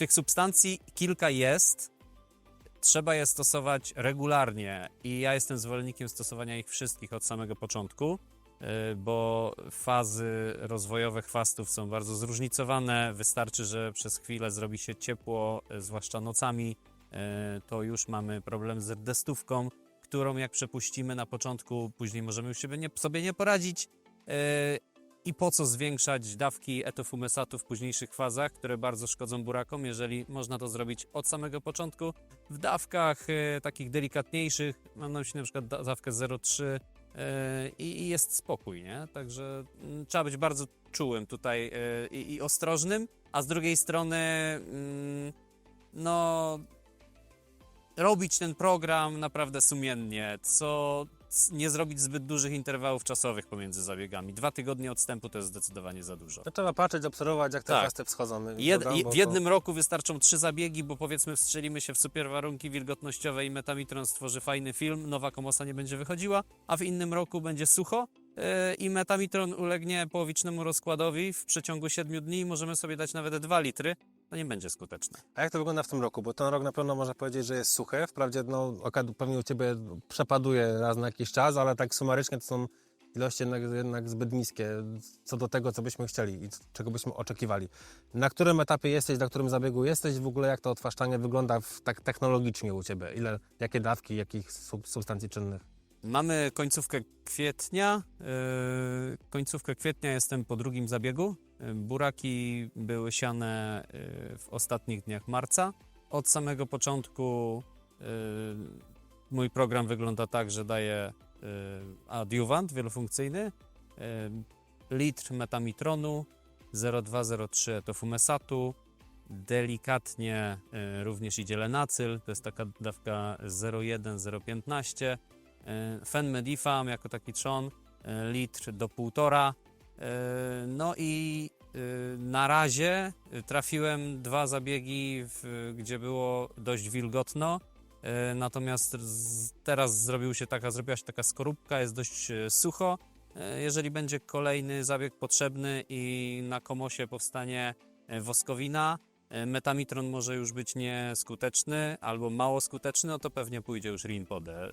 tych substancji kilka jest. Trzeba je stosować regularnie i ja jestem zwolennikiem stosowania ich wszystkich od samego początku, y, bo fazy rozwojowe chwastów są bardzo zróżnicowane. Wystarczy, że przez chwilę zrobi się ciepło, y, zwłaszcza nocami, y, to już mamy problem z rdestówką, którą jak przepuścimy na początku, później możemy już sobie nie, sobie nie poradzić. I po co zwiększać dawki etofumesatu w późniejszych fazach, które bardzo szkodzą burakom, jeżeli można to zrobić od samego początku w dawkach e, takich delikatniejszych, mam na myśli na przykład da- dawkę 0,3 e, i, i jest spokój, nie? Także mm, trzeba być bardzo czułym tutaj e, i, i ostrożnym, a z drugiej strony mm, no robić ten program naprawdę sumiennie, co nie zrobić zbyt dużych interwałów czasowych pomiędzy zabiegami. Dwa tygodnie odstępu to jest zdecydowanie za dużo. To trzeba patrzeć, obserwować, jak te Tak. chwasty wschodzą. Jed, w to- jednym roku wystarczą trzy zabiegi, bo powiedzmy wstrzelimy się w super warunki wilgotnościowe i metamitron stworzy fajny film, nowa komosa nie będzie wychodziła, a w innym roku będzie sucho yy, i metamitron ulegnie połowicznemu rozkładowi w przeciągu 7 dni możemy sobie dać nawet 2 litry, to nie będzie skuteczne. A jak to wygląda w tym roku? Bo ten rok na pewno można powiedzieć, że jest suchy. Wprawdzie no, pewnie u Ciebie przepaduje raz na jakiś czas, ale tak sumarycznie to są ilości jednak, jednak zbyt niskie co do tego, co byśmy chcieli i czego byśmy oczekiwali. Na którym etapie jesteś, na którym zabiegu jesteś? W ogóle jak to odtwarzanie wygląda w, tak technologicznie u Ciebie? Ile, jakie dawki, jakich sub, substancji czynnych? Mamy końcówkę kwietnia. Yy, końcówkę kwietnia jestem po drugim zabiegu. Buraki były siane yy, w ostatnich dniach marca. Od samego początku yy, mój program wygląda tak, że daję yy, adiuwant wielofunkcyjny, litr metamitronu, 0,2-0,3 etofumesatu, delikatnie również idzie lenacyl, to jest taka dawka 0,1-0,15, E, Fenmedifam jako taki trzon, litr do półtora. E, No i e, na razie e, trafiłem dwa zabiegi, gdzie było dość wilgotno. Natomiast teraz zrobił się taka, zrobiła się taka skorupka, jest dość sucho. Jeżeli będzie kolejny zabieg potrzebny i na komosie powstanie woskowina, metamitron może już być nieskuteczny albo mało skuteczny, no to pewnie pójdzie już rinpodę,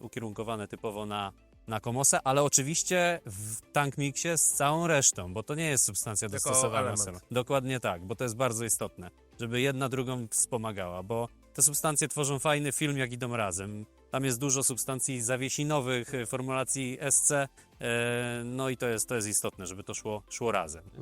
ukierunkowane typowo na, na komosę, ale oczywiście w tank mixie z całą resztą, bo to nie jest substancja Tylko dostosowana element. sama. Dokładnie tak, bo to jest bardzo istotne, żeby jedna drugą wspomagała, bo te substancje tworzą fajny film, jak idą razem. Tam jest dużo substancji zawiesinowych, y, formulacji SC, e, no i to jest, to jest istotne, żeby to szło, szło razem.